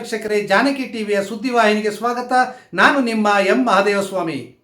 ವೀಕ್ಷಕರೇ, ಜಾನಕಿ ಟಿವಿಯ ಸುದ್ದಿವಾಹಿನಿಗೆ ಸ್ವಾಗತ. ನಾನು ನಿಮ್ಮ ಎಂ. ಮಹಾದೇವಸ್ವಾಮಿ.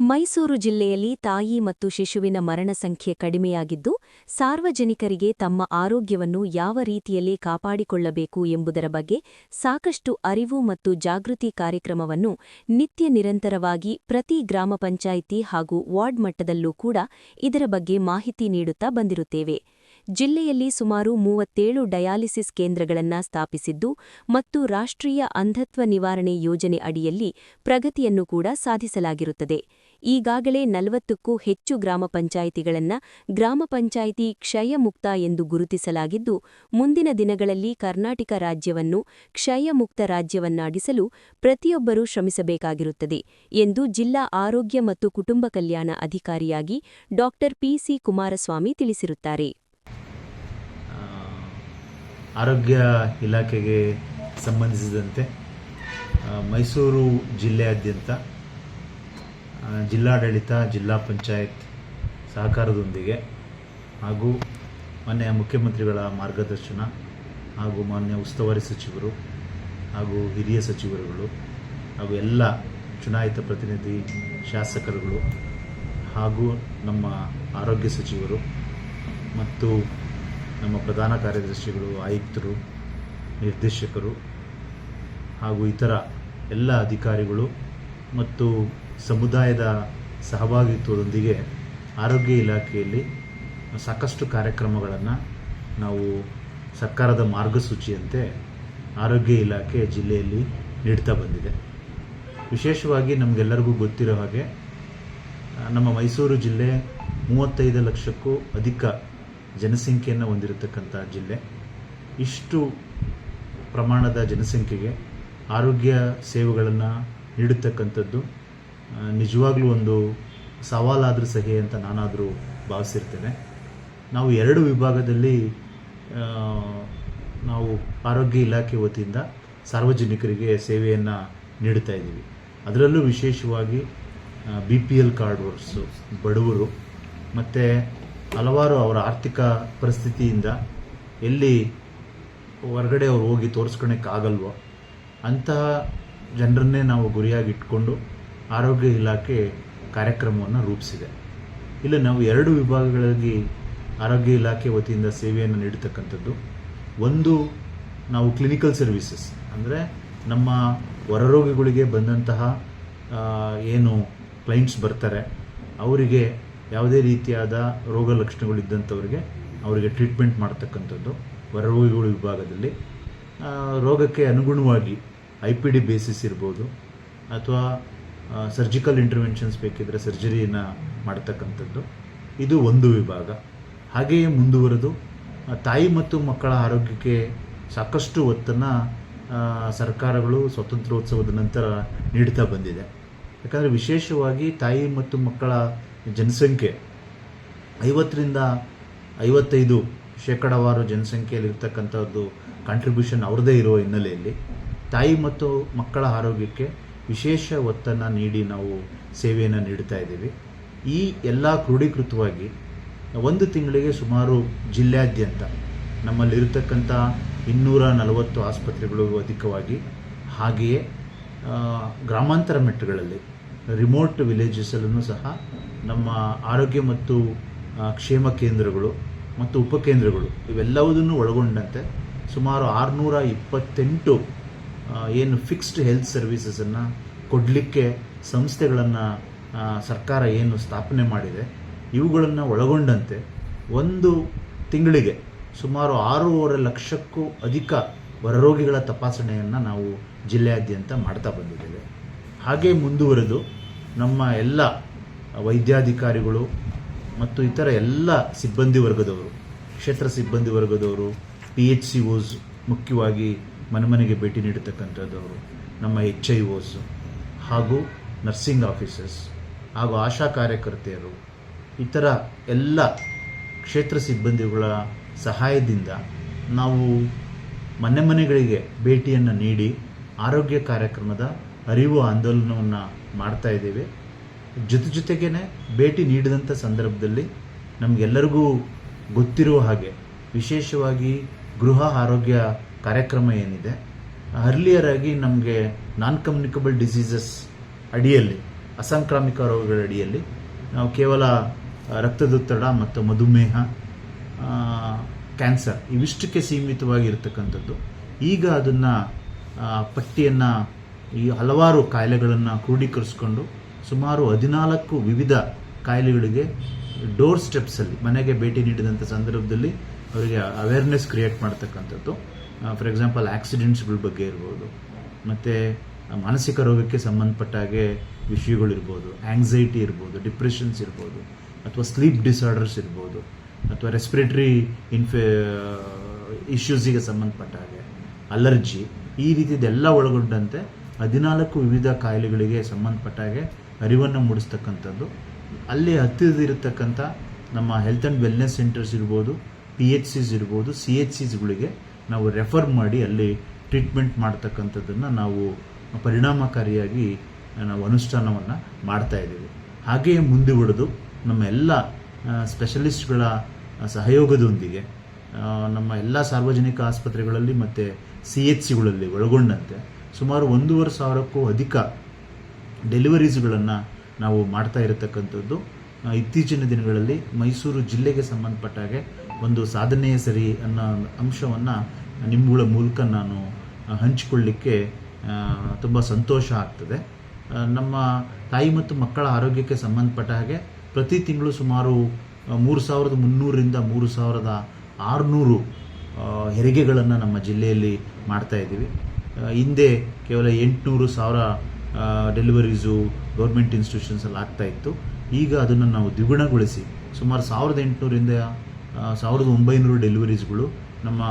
ಮೈಸೂರು ಜಿಲ್ಲೆಯಲ್ಲಿ ತಾಯಿ ಮತ್ತು ಶಿಶುವಿನ ಮರಣ ಸಂಖ್ಯೆ ಕಡಿಮೆಯಾಗಿದ್ದು, ಸಾರ್ವಜನಿಕರಿಗೆ ತಮ್ಮ ಆರೋಗ್ಯವನ್ನು ಯಾವ ರೀತಿಯಲ್ಲಿ ಕಾಪಾಡಿಕೊಳ್ಳಬೇಕು ಎಂಬುದರ ಬಗ್ಗೆ ಸಾಕಷ್ಟು ಅರಿವು ಮತ್ತು ಜಾಗೃತಿ ಕಾರ್ಯಕ್ರಮವನ್ನು ನಿತ್ಯ ನಿರಂತರವಾಗಿ ಪ್ರತಿ ಗ್ರಾಮ ಪಂಚಾಯಿತಿ ಹಾಗೂ ವಾರ್ಡ್ ಮಟ್ಟದಲ್ಲೂ ಕೂಡ ಇದರ ಬಗ್ಗೆ ಮಾಹಿತಿ ನೀಡುತ್ತಾ ಬಂದಿರುತ್ತೇವೆ. ಜಿಲ್ಲೆಯಲ್ಲಿ ಸುಮಾರು ಮೂವತ್ತೇಳು ಡಯಾಲಿಸಿಸ್ ಕೇಂದ್ರಗಳನ್ನು ಸ್ಥಾಪಿಸಿದ್ದು ಮತ್ತು ರಾಷ್ಟ್ರೀಯ ಅಂಧತ್ವ ನಿವಾರಣೆ ಯೋಜನೆ ಅಡಿಯಲ್ಲಿ ಪ್ರಗತಿಯನ್ನು ಕೂಡ ಸಾಧಿಸಲಾಗಿರುತ್ತದೆ. ಈಗಾಗಲೇ ನಲವತ್ತಕ್ಕೂ ಹೆಚ್ಚು ಗ್ರಾಮ ಪಂಚಾಯಿತಿಗಳನ್ನು ಗ್ರಾಮ ಪಂಚಾಯಿತಿ ಕ್ಷಯ ಮುಕ್ತ ಎಂದು ಗುರುತಿಸಲಾಗಿದ್ದು, ಮುಂದಿನ ದಿನಗಳಲ್ಲಿ ಕರ್ನಾಟಕ ರಾಜ್ಯವನ್ನು ಕ್ಷಯ ಮುಕ್ತ ರಾಜ್ಯವನ್ನಾಗಿಸಲು ಪ್ರತಿಯೊಬ್ಬರೂ ಶ್ರಮಿಸಬೇಕಾಗಿರುತ್ತದೆ ಎಂದು ಜಿಲ್ಲಾ ಆರೋಗ್ಯ ಮತ್ತು ಕುಟುಂಬ ಕಲ್ಯಾಣ ಅಧಿಕಾರಿಯಾಗಿ ಡಾ ಪಿಸಿ ಕುಮಾರಸ್ವಾಮಿ ತಿಳಿಸಿರುತ್ತಾರೆ. ಆರೋಗ್ಯ ಇಲಾಖೆಗೆ ಸಂಬಂಧಿಸಿದಂತೆ ಮೈಸೂರು ಜಿಲ್ಲೆಯಾದ್ಯಂತ ಜಿಲ್ಲಾಡಳಿತ, ಜಿಲ್ಲಾ ಪಂಚಾಯತ್ ಸಹಕಾರದೊಂದಿಗೆ ಹಾಗೂ ಮಾನ್ಯ ಮುಖ್ಯಮಂತ್ರಿಗಳ ಮಾರ್ಗದರ್ಶನ ಹಾಗೂ ಮಾನ್ಯ ಉಸ್ತುವಾರಿ ಸಚಿವರು ಹಾಗೂ ಹಿರಿಯ ಸಚಿವರುಗಳು ಹಾಗೂ ಎಲ್ಲ ಚುನಾಯಿತ ಪ್ರತಿನಿಧಿ ಶಾಸಕರುಗಳು ಹಾಗೂ ನಮ್ಮ ಆರೋಗ್ಯ ಸಚಿವರು ಮತ್ತು ನಮ್ಮ ಪ್ರಧಾನ ಕಾರ್ಯದರ್ಶಿಗಳು, ಆಯುಕ್ತರು, ನಿರ್ದೇಶಕರು ಹಾಗೂ ಇತರ ಎಲ್ಲ ಅಧಿಕಾರಿಗಳು ಮತ್ತು ಸಮುದಾಯದ ಸಹಭಾಗಿತ್ವದೊಂದಿಗೆ ಆರೋಗ್ಯ ಇಲಾಖೆಯಲ್ಲಿ ಸಾಕಷ್ಟು ಕಾರ್ಯಕ್ರಮಗಳನ್ನು ನಾವು ಸರ್ಕಾರದ ಮಾರ್ಗಸೂಚಿಯಂತೆ ಆರೋಗ್ಯ ಇಲಾಖೆ ಜಿಲ್ಲೆಯಲ್ಲಿ ನೀಡ್ತಾ ಬಂದಿದೆ. ವಿಶೇಷವಾಗಿ ನಮಗೆಲ್ಲರಿಗೂ ಗೊತ್ತಿರೋ ಹಾಗೆ ನಮ್ಮ ಮೈಸೂರು ಜಿಲ್ಲೆ ಮೂವತ್ತೈದು ಲಕ್ಷಕ್ಕೂ ಅಧಿಕ ಜನಸಂಖ್ಯೆಯನ್ನು ಹೊಂದಿರತಕ್ಕಂಥ ಜಿಲ್ಲೆ. ಇಷ್ಟು ಪ್ರಮಾಣದ ಜನಸಂಖ್ಯೆಗೆ ಆರೋಗ್ಯ ಸೇವೆಗಳನ್ನು ನೀಡತಕ್ಕಂಥದ್ದು ನಿಜವಾಗ್ಲೂ ಒಂದು ಸವಾಲಾದರೂ ಸಹಿ ಅಂತ ನಾನಾದರೂ ಭಾವಿಸಿರ್ತೇನೆ. ನಾವು ಎರಡು ವಿಭಾಗದಲ್ಲಿ ನಾವು ಆರೋಗ್ಯ ಇಲಾಖೆ ವತಿಯಿಂದ ಸಾರ್ವಜನಿಕರಿಗೆ ಸೇವೆಯನ್ನು ನೀಡುತ್ತಾ ಇದ್ದೀವಿ. ಅದರಲ್ಲೂ ವಿಶೇಷವಾಗಿ ಬಿ ಪಿ ಎಲ್ ಕಾರ್ಡ್ವರ್ಸು ಬಡವರು. ಮತ್ತು ಹಲವಾರು ಅವರ ಆರ್ಥಿಕ ಪರಿಸ್ಥಿತಿಯಿಂದ ಎಲ್ಲಿ ಹೊರಗಡೆ ಅವ್ರು ಹೋಗಿ ತೋರಿಸ್ಕೊಳಕ್ಕಾಗಲ್ವೋ ಅಂತಹ ಜನರನ್ನೇ ನಾವು ಗುರಿಯಾಗಿ ಇಟ್ಕೊಂಡು ಆರೋಗ್ಯ ಇಲಾಖೆ ಕಾರ್ಯಕ್ರಮವನ್ನು ರೂಪಿಸಿದೆ. ಇಲ್ಲಿ ನಾವು ಎರಡು ವಿಭಾಗಗಳಲ್ಲಿ ಆರೋಗ್ಯ ಇಲಾಖೆ ವತಿಯಿಂದ ಸೇವೆಯನ್ನು ನೀಡತಕ್ಕಂಥದ್ದು. ಒಂದು ನಾವು ಕ್ಲಿನಿಕಲ್ ಸರ್ವಿಸಸ್ ಅಂದರೆ ನಮ್ಮ ಹೊರರೋಗಿಗಳಿಗೆ ಬಂದಂತಹ ಏನು ಕ್ಲೈಂಟ್ಸ್ ಬರ್ತಾರೆ, ಅವರಿಗೆ ಯಾವುದೇ ರೀತಿಯಾದ ರೋಗ ಲಕ್ಷಣಗಳು ಇದ್ದಂಥವ್ರಿಗೆ ಅವರಿಗೆ ಟ್ರೀಟ್ಮೆಂಟ್ ಮಾಡ್ತಕ್ಕಂಥದ್ದು. ಹೊರರೋಗಿಗಳ ವಿಭಾಗದಲ್ಲಿ. ರೋಗಕ್ಕೆ ಅನುಗುಣವಾಗಿ ಐ ಪಿ ಡಿ ಬೇಸಿಸ್ ಇರ್ಬೋದು. ಅಥವಾ ಸರ್ಜಿಕಲ್ ಇಂಟರ್ವೆನ್ಷನ್ಸ್ ಬೇಕಿದ್ದರೆ ಸರ್ಜರಿನ ಮಾಡ್ತಕ್ಕಂಥದ್ದು. ಇದು ಒಂದು ವಿಭಾಗ. ಹಾಗೆಯೇ ಮುಂದುವರೆದು ತಾಯಿ ಮತ್ತು ಮಕ್ಕಳ ಆರೋಗ್ಯಕ್ಕೆ ಸಾಕಷ್ಟು ಒತ್ತನ್ನು ಸರ್ಕಾರಗಳು ಸ್ವಾತಂತ್ರ್ಯೋತ್ಸವದ ನಂತರ ನೀಡ್ತಾ ಬಂದಿದೆ. ಯಾಕಂದರೆ ವಿಶೇಷವಾಗಿ ತಾಯಿ ಮತ್ತು ಮಕ್ಕಳ ಜನಸಂಖ್ಯೆ. ಐವತ್ತರಿಂದ ಐವತ್ತೈದು ಶೇಕಡವಾರು ಜನಸಂಖ್ಯೆಯಲ್ಲಿ ಇರ್ತಕ್ಕಂಥದ್ದು ಕಾಂಟ್ರಿಬ್ಯೂಷನ್ ಅವ್ರದ್ದೇ ಇರುವ ಹಿನ್ನೆಲೆಯಲ್ಲಿ. ತಾಯಿ ಮತ್ತು ಮಕ್ಕಳ ಆರೋಗ್ಯಕ್ಕೆ ವಿಶೇಷ ಒತ್ತನ್ನು ನೀಡಿ ನಾವು ಸೇವೆಯನ್ನು ನೀಡ್ತಾ ಇದ್ದೀವಿ. ಈ ಎಲ್ಲ ಕ್ರೋಢೀಕೃತವಾಗಿ ಒಂದು ತಿಂಗಳಿಗೆ ಸುಮಾರು ಜಿಲ್ಲೆಯಾದ್ಯಂತ ನಮ್ಮಲ್ಲಿರತಕ್ಕಂಥ ಇನ್ನೂರ ನಲವತ್ತು ಆಸ್ಪತ್ರೆಗಳು ಅಧಿಕವಾಗಿ ಹಾಗೆಯೇ ಗ್ರಾಮಾಂತರ ಮೆಟ್ಟುಗಳಲ್ಲಿ ರಿಮೋಟ್ ವಿಲೇಜಸಲ್ಲೂ ಸಹ ನಮ್ಮ ಆರೋಗ್ಯ ಮತ್ತು ಕ್ಷೇಮ ಕೇಂದ್ರಗಳು ಮತ್ತು ಉಪಕೇಂದ್ರಗಳು ಇವೆಲ್ಲವುದನ್ನು ಒಳಗೊಂಡಂತೆ ಸುಮಾರು ಆರುನೂರ ಇಪ್ಪತ್ತೆಂಟು ಏನು ಫಿಕ್ಸ್ಡ್ ಹೆಲ್ತ್ ಸರ್ವೀಸಸನ್ನು ಕೊಡಲಿಕ್ಕೆ ಸಂಸ್ಥೆಗಳನ್ನು ಸರ್ಕಾರ ಏನು ಸ್ಥಾಪನೆ ಮಾಡಿದೆ, ಇವುಗಳನ್ನು ಒಳಗೊಂಡಂತೆ ಒಂದು ತಿಂಗಳಿಗೆ ಸುಮಾರು ಆರೂವರೆ ಲಕ್ಷಕ್ಕೂ ಅಧಿಕ ಹೊರರೋಗಿಗಳ ತಪಾಸಣೆಯನ್ನು ನಾವು ಜಿಲ್ಲೆಯಾದ್ಯಂತ ಮಾಡ್ತಾ ಬಂದಿದ್ದೇವೆ. ಹಾಗೆ ಮುಂದುವರೆದು ನಮ್ಮ ಎಲ್ಲ ವೈದ್ಯಾಧಿಕಾರಿಗಳು ಮತ್ತು ಇತರ ಎಲ್ಲ ಸಿಬ್ಬಂದಿ ವರ್ಗದವರು, ಕ್ಷೇತ್ರ ಸಿಬ್ಬಂದಿ ವರ್ಗದವರು ಪಿ ಎಚ್ ಸಿ ಓಸ್ ಮುಖ್ಯವಾಗಿ ಮನೆ ಮನೆಗೆ ಭೇಟಿ ನೀಡತಕ್ಕಂಥದ್ದವರು, ನಮ್ಮ ಎಚ್ ಐ ಓಸ್ ಹಾಗೂ ನರ್ಸಿಂಗ್ ಆಫೀಸರ್ಸ್ ಹಾಗೂ ಆಶಾ ಕಾರ್ಯಕರ್ತೆಯರು, ಇತರ ಎಲ್ಲ ಕ್ಷೇತ್ರ ಸಿಬ್ಬಂದಿಗಳ ಸಹಾಯದಿಂದ ನಾವು ಮನೆ ಮನೆಗಳಿಗೆ ಭೇಟಿಯನ್ನು ನೀಡಿ ಆರೋಗ್ಯ ಕಾರ್ಯಕ್ರಮದ ಅರಿವು ಆಂದೋಲನವನ್ನು ಮಾಡ್ತಾ ಇದ್ದೇವೆ. ಜೊತೆ ಜೊತೆಗೇನೆ ಭೇಟಿ ನೀಡಿದಂಥ ಸಂದರ್ಭದಲ್ಲಿ ನಮಗೆಲ್ಲರಿಗೂ ಗೊತ್ತಿರುವ ಹಾಗೆ ವಿಶೇಷವಾಗಿ ಗೃಹ ಆರೋಗ್ಯ ಕಾರ್ಯಕ್ರಮ ಏನಿದೆ ಅರ್ಲಿಯರ್ ಆಗಿ ನಮಗೆ ನಾನ್ ಕಮ್ಯುನಿಕಬಲ್ ಡಿಸೀಸಸ್ ಅಡಿಯಲ್ಲಿ, ಅಸಾಂಕ್ರಾಮಿಕ ರೋಗಗಳ ಅಡಿಯಲ್ಲಿ, ನಾವು ಕೇವಲ ರಕ್ತದೊತ್ತಡ ಮತ್ತು ಮಧುಮೇಹ ಕ್ಯಾನ್ಸರ್ ಇವಿಷ್ಟಕ್ಕೆ ಸೀಮಿತವಾಗಿರ್ತಕ್ಕಂಥದ್ದು. ಈಗ ಅದನ್ನು ಪಟ್ಟಿಯನ್ನು, ಈ ಹಲವಾರು ಕಾಯಿಲೆಗಳನ್ನು ಕ್ರೋಢೀಕರಿಸಿಕೊಂಡು ಸುಮಾರು ಹದಿನಾಲ್ಕು ವಿವಿಧ ಕಾಯಿಲೆಗಳಿಗೆ ಡೋರ್ ಸ್ಟೆಪ್ಸಲ್ಲಿ ಮನೆಗೆ ಭೇಟಿ ನೀಡಿದಂಥ ಸಂದರ್ಭದಲ್ಲಿ ಅವರಿಗೆ ಅವೇರ್ನೆಸ್ ಕ್ರಿಯೇಟ್ ಮಾಡ್ತಕ್ಕಂಥದ್ದು. ಫಾರ್ ಎಕ್ಸಾಂಪಲ್ ಆಕ್ಸಿಡೆಂಟ್ಸ್ಗಳ ಬಗ್ಗೆ ಇರ್ಬೋದು. ಮತ್ತು ಮಾನಸಿಕ ರೋಗಕ್ಕೆ ಸಂಬಂಧಪಟ್ಟ ಹಾಗೆ ವಿಷಯಗಳಿರ್ಬೋದು ಆಂಗ್ಸೈಟಿ ಇರ್ಬೋದು ಡಿಪ್ರೆಷನ್ಸ್ ಇರ್ಬೋದು, ಅಥವಾ ಸ್ಲೀಪ್ ಡಿಸಾರ್ಡರ್ಸ್ ಇರ್ಬೋದು, ಅಥವಾ ರೆಸ್ಪಿರೇಟರಿ ಇನ್ಫೆ ಇಶ್ಯೂಸಿಗೆ ಸಂಬಂಧಪಟ್ಟ ಹಾಗೆ ಅಲರ್ಜಿ ಈ ರೀತಿದೆಲ್ಲ ಒಳಗೊಂಡಂತೆ ಹದಿನಾಲ್ಕು ವಿವಿಧ ಕಾಯಿಲೆಗಳಿಗೆ ಸಂಬಂಧಪಟ್ಟ ಹಾಗೆ ಅರಿವನ್ನು ಮೂಡಿಸ್ತಕ್ಕಂಥದ್ದು. ಅಲ್ಲಿ ಹತ್ತಿರದಿರತಕ್ಕಂಥ ನಮ್ಮ ಹೆಲ್ತ್ ಆ್ಯಂಡ್ ವೆಲ್ನೆಸ್ ಸೆಂಟರ್ಸ್ ಇರ್ಬೋದು ಪಿ ಎಚ್ ಸಿಸ್ ಇರ್ಬೋದು ಸಿ ಎಚ್ ಸಿಸ್ಗಳಿಗೆ ನಾವು ರೆಫರ್ ಮಾಡಿ ಅಲ್ಲಿ ಟ್ರೀಟ್ಮೆಂಟ್ ಮಾಡ್ತಕ್ಕಂಥದ್ದನ್ನು ನಾವು ಪರಿಣಾಮಕಾರಿಯಾಗಿ ನಾವು ಅನುಷ್ಠಾನವನ್ನು ಮಾಡ್ತಾ ಇದ್ದೀವಿ. ಹಾಗೆಯೇ ಮುಂದುವರೆದು ನಮ್ಮ ಎಲ್ಲ ಸ್ಪೆಷಲಿಸ್ಟ್ಗಳ ಸಹಯೋಗದೊಂದಿಗೆ ನಮ್ಮ ಎಲ್ಲ ಸಾರ್ವಜನಿಕ ಆಸ್ಪತ್ರೆಗಳಲ್ಲಿ ಮತ್ತು ಸಿ ಎಚ್ ಸಿಗಳಲ್ಲಿ ಒಳಗೊಂಡಂತೆ ಸುಮಾರು ಒಂದೂವರೆ ಸಾವಿರಕ್ಕೂ ಅಧಿಕ ಡೆಲಿವರೀಸ್ಗಳನ್ನು ನಾವು ಮಾಡ್ತಾ ಇರತಕ್ಕಂಥದ್ದು. ಇತ್ತೀಚಿನ ದಿನಗಳಲ್ಲಿ ಮೈಸೂರು ಜಿಲ್ಲೆಗೆ ಸಂಬಂಧಪಟ್ಟ ಹಾಗೆ ಒಂದು ಸಾಧನೆಯ ಸರಿ ಅನ್ನೋ ಅಂಶವನ್ನು ನಿಮ್ಮಗಳ ಮೂಲಕ ನಾನು ಹಂಚಿಕೊಳ್ಳಿಕ್ಕೆ ತುಂಬ ಸಂತೋಷ ಆಗ್ತದೆ. ನಮ್ಮ ತಾಯಿ ಮತ್ತು ಮಕ್ಕಳ ಆರೋಗ್ಯಕ್ಕೆ ಸಂಬಂಧಪಟ್ಟ ಹಾಗೆ ಪ್ರತಿ ತಿಂಗಳು ಸುಮಾರು ಮೂರು ಸಾವಿರದ ಮುನ್ನೂರರಿಂದ ಮೂರು ಸಾವಿರದ ಆರುನೂರು ಹೆರಿಗೆಗಳನ್ನು ನಮ್ಮ ಜಿಲ್ಲೆಯಲ್ಲಿ ಮಾಡ್ತಾ ಇದ್ದೀವಿ. ಹಿಂದೆ ಕೇವಲ ಎಂಟುನೂರು ಸಾವಿರ ಡೆಲಿವರೀಸು ಗೌರ್ಮೆಂಟ್ ಇನ್ಸ್ಟಿಟ್ಯೂಷನ್ಸಲ್ಲಿ ಆಗ್ತಾ ಇತ್ತು. ಈಗ ಅದನ್ನು ನಾವು ದ್ವಿಗುಣಗೊಳಿಸಿ. ಸುಮಾರು ಸಾವಿರದ ಎಂಟುನೂರಿಂದ ಸಾವಿರದ ಒಂಬೈನೂರು ಡೆಲಿವರೀಸ್ಗಳು ನಮ್ಮ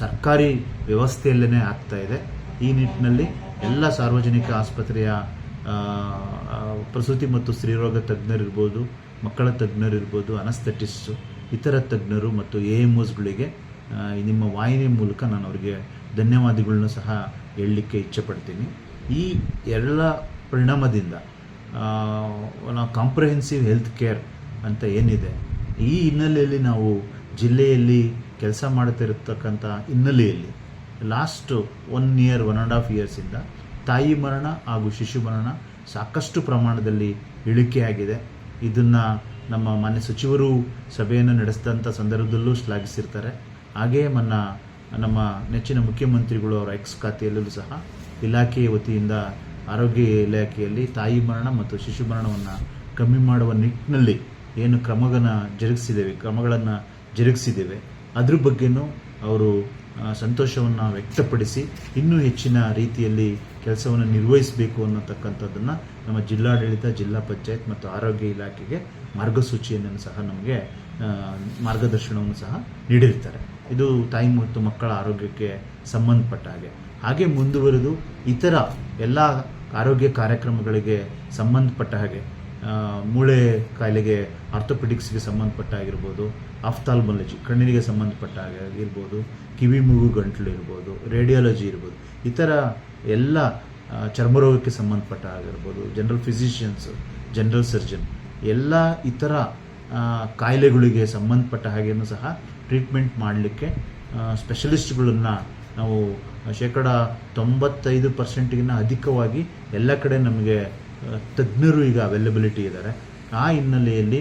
ಸರ್ಕಾರಿ ವ್ಯವಸ್ಥೆಯಲ್ಲೇ ಆಗ್ತಾ ಇದೆ. ಈ ನಿಟ್ಟಿನಲ್ಲಿ ಎಲ್ಲ ಸಾರ್ವಜನಿಕ ಆಸ್ಪತ್ರೆಯ ಪ್ರಸೂತಿ ಮತ್ತು ಸ್ತ್ರೀರೋಗ ತಜ್ಞರಿರ್ಬೋದು ಮಕ್ಕಳ ತಜ್ಞರಿರ್ಬೋದು ಅನಸ್ಥೆಟಿಸ್ಟು ಇತರ ತಜ್ಞರು ಮತ್ತು ಎ ಎಂ ಓಸ್ಗಳಿಗೆ ನಿಮ್ಮ ವಾಹಿನಿ ಮೂಲಕ ನಾನು ಅವರಿಗೆ ಧನ್ಯವಾದಗಳನ್ನು ಸಹ ಹೇಳಲಿಕ್ಕೆ ಇಚ್ಛೆಪಡ್ತೀನಿ ಈ ಎಲ್ಲ ಪರಿಣಾಮದಿಂದ ನಾವು ಕಾಂಪ್ರಹೆನ್ಸಿವ್ ಹೆಲ್ತ್ ಕೇರ್ ಅಂತ ಏನಿದೆ, ಈ ಹಿನ್ನೆಲೆಯಲ್ಲಿ ನಾವು ಜಿಲ್ಲೆಯಲ್ಲಿ ಕೆಲಸ ಮಾಡ್ತಿರತಕ್ಕಂಥ ಹಿನ್ನೆಲೆಯಲ್ಲಿ last one year one and half ಇಯರ್ಸಿಂದ ತಾಯಿ ಮರಣ ಹಾಗೂ ಶಿಶು ಮರಣ ಸಾಕಷ್ಟು ಪ್ರಮಾಣದಲ್ಲಿ ಇಳಿಕೆಯಾಗಿದೆ ಇದನ್ನು ನಮ್ಮ ಮಾನ್ಯ ಸಚಿವರು ಸಭೆಯನ್ನು ನಡೆಸಿದಂಥ ಸಂದರ್ಭದಲ್ಲೂ ಶ್ಲಾಘಿಸಿರ್ತಾರೆ. ಹಾಗೆಯೇ ಮನ್ನ ನಮ್ಮ ನೆಚ್ಚಿನ ಮುಖ್ಯಮಂತ್ರಿಗಳು ಅವರ ಎಕ್ಸ್ ಖಾತೆಯಲ್ಲೂ ಸಹ ಇಲಾಖೆಯ ವತಿಯಿಂದ ಆರೋಗ್ಯ ಇಲಾಖೆಯಲ್ಲಿ ತಾಯಿ ಮರಣ ಮತ್ತು ಶಿಶು ಮರಣವನ್ನು ಕಮ್ಮಿ ಮಾಡುವ ನಿಟ್ಟಿನಲ್ಲಿ ಏನು ಕ್ರಮಗಳನ್ನು ಜರುಗಿಸಿದ್ದೇವೆ ಕ್ರಮಗಳನ್ನು ಜರುಗಿಸಿದ್ದೇವೆ. ಅದ್ರ ಬಗ್ಗೆನೂ ಅವರು ಸಂತೋಷವನ್ನು ವ್ಯಕ್ತಪಡಿಸಿ ಇನ್ನೂ ಹೆಚ್ಚಿನ ರೀತಿಯಲ್ಲಿ ಕೆಲಸವನ್ನು ನಿರ್ವಹಿಸಬೇಕು ಅನ್ನತಕ್ಕಂಥದ್ದನ್ನು ನಮ್ಮ ಜಿಲ್ಲಾಡಳಿತ, ಜಿಲ್ಲಾ ಪಂಚಾಯತ್ ಮತ್ತು ಆರೋಗ್ಯ ಇಲಾಖೆಗೆ ಮಾರ್ಗಸೂಚಿಯನ್ನು ಸಹ ನಮಗೆ ಮಾರ್ಗದರ್ಶನವನ್ನು ಸಹ ನೀಡಿರ್ತಾರೆ. ಇದು ತಾಯಿ ಮತ್ತು ಮಕ್ಕಳ ಆರೋಗ್ಯಕ್ಕೆ ಸಂಬಂಧಪಟ್ಟ ಹಾಗೆ. ಹಾಗೆ ಮುಂದುವರೆದು ಇತರ ಎಲ್ಲ ಆರೋಗ್ಯ ಕಾರ್ಯಕ್ರಮಗಳಿಗೆ ಸಂಬಂಧಪಟ್ಟ ಹಾಗೆ ಮೂಳೆ ಕಾಯಿಲೆಗೆ ಆರ್ಥೋಪೆಡಿಕ್ಸ್ಗೆ ಸಂಬಂಧಪಟ್ಟ ಆಗಿರ್ಬೋದು ಆಫ್ತಾಲ್ಮಾಲಜಿ ಕಣ್ಣಿಗೆ ಸಂಬಂಧಪಟ್ಟ ಹಾಗೆ ಆಗಿರ್ಬೋದು, ಕಿವಿ, ಮೂಗು, ಗಂಟಲು ಇರ್ಬೋದು, ರೇಡಿಯಾಲಜಿ ಇರ್ಬೋದು ಥರ ಎಲ್ಲ ಚರ್ಮರೋಗಕ್ಕೆ ಸಂಬಂಧಪಟ್ಟ ಆಗಿರ್ಬೋದು, ಜನರಲ್ ಫಿಸಿಷಿಯನ್ಸ್, ಜನರಲ್ ಸರ್ಜನ್, ಎಲ್ಲ ಇತರ ಕಾಯಿಲೆಗಳಿಗೆ ಸಂಬಂಧಪಟ್ಟ ಹಾಗೆಯೂ ಸಹ ಟ್ರೀಟ್ಮೆಂಟ್ ಮಾಡಲಿಕ್ಕೆ ಸ್ಪೆಷಲಿಸ್ಟ್ಗಳನ್ನು ನಾವು ಶೇಕಡ ತೊಂಬತ್ತೈದು ಪರ್ಸೆಂಟ್ಗಿನ್ನ ಅಧಿಕವಾಗಿ ಎಲ್ಲ ಕಡೆ ನಮಗೆ ತಜ್ಞರು ಈಗ ಅವೈಲಬಿಲಿಟಿ ಇದ್ದಾರೆ ಆ ಹಿನ್ನೆಲೆಯಲ್ಲಿ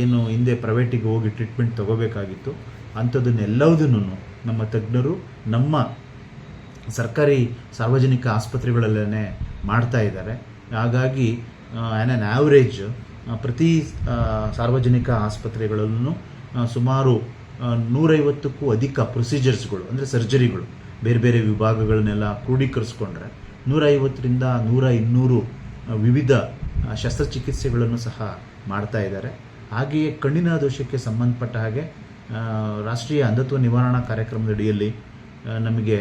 ಏನು ಹಿಂದೆ ಪ್ರೈವೇಟಿಗೆ ಹೋಗಿ ಟ್ರೀಟ್ಮೆಂಟ್ ತಗೋಬೇಕಾಗಿತ್ತು. ಅಂಥದ್ದನ್ನೆಲ್ಲವುದನ್ನು ನಮ್ಮ ತಜ್ಞರು ನಮ್ಮ ಸರ್ಕಾರಿ ಸಾರ್ವಜನಿಕ ಆಸ್ಪತ್ರೆಗಳಲ್ಲೇ ಮಾಡ್ತಾ ಇದ್ದಾರೆ. ಹಾಗಾಗಿ ಆ್ಯನ್ ಆನ್ ಆ್ಯಾವ್ರೇಜ್ ಪ್ರತಿ ಸಾರ್ವಜನಿಕ ಆಸ್ಪತ್ರೆಗಳಲ್ಲೂ ಸುಮಾರು ನೂರೈವತ್ತಕ್ಕೂ ಅಧಿಕ ಪ್ರೊಸೀಜರ್ಸ್ಗಳು ಅಂದರೆ ಸರ್ಜರಿಗಳು ಬೇರೆ ಬೇರೆ ವಿಭಾಗಗಳನ್ನೆಲ್ಲ ಕ್ರೋಢೀಕರಿಸ್ಕೊಂಡ್ರೆ ನೂರೈವತ್ತರಿಂದ ನೂರ ಇನ್ನೂರು ವಿವಿಧ ಶಸ್ತ್ರಚಿಕಿತ್ಸೆಗಳನ್ನು ಸಹ ಮಾಡ್ತಾ ಇದ್ದಾರೆ. ಹಾಗೆಯೇ ಕಣ್ಣಿನ ದೋಷಕ್ಕೆ ಸಂಬಂಧಪಟ್ಟ ಹಾಗೆ ರಾಷ್ಟ್ರೀಯ ಅಂಧತ್ವ ನಿವಾರಣಾ ಕಾರ್ಯಕ್ರಮದ ಅಡಿಯಲ್ಲಿ ನಮಗೆ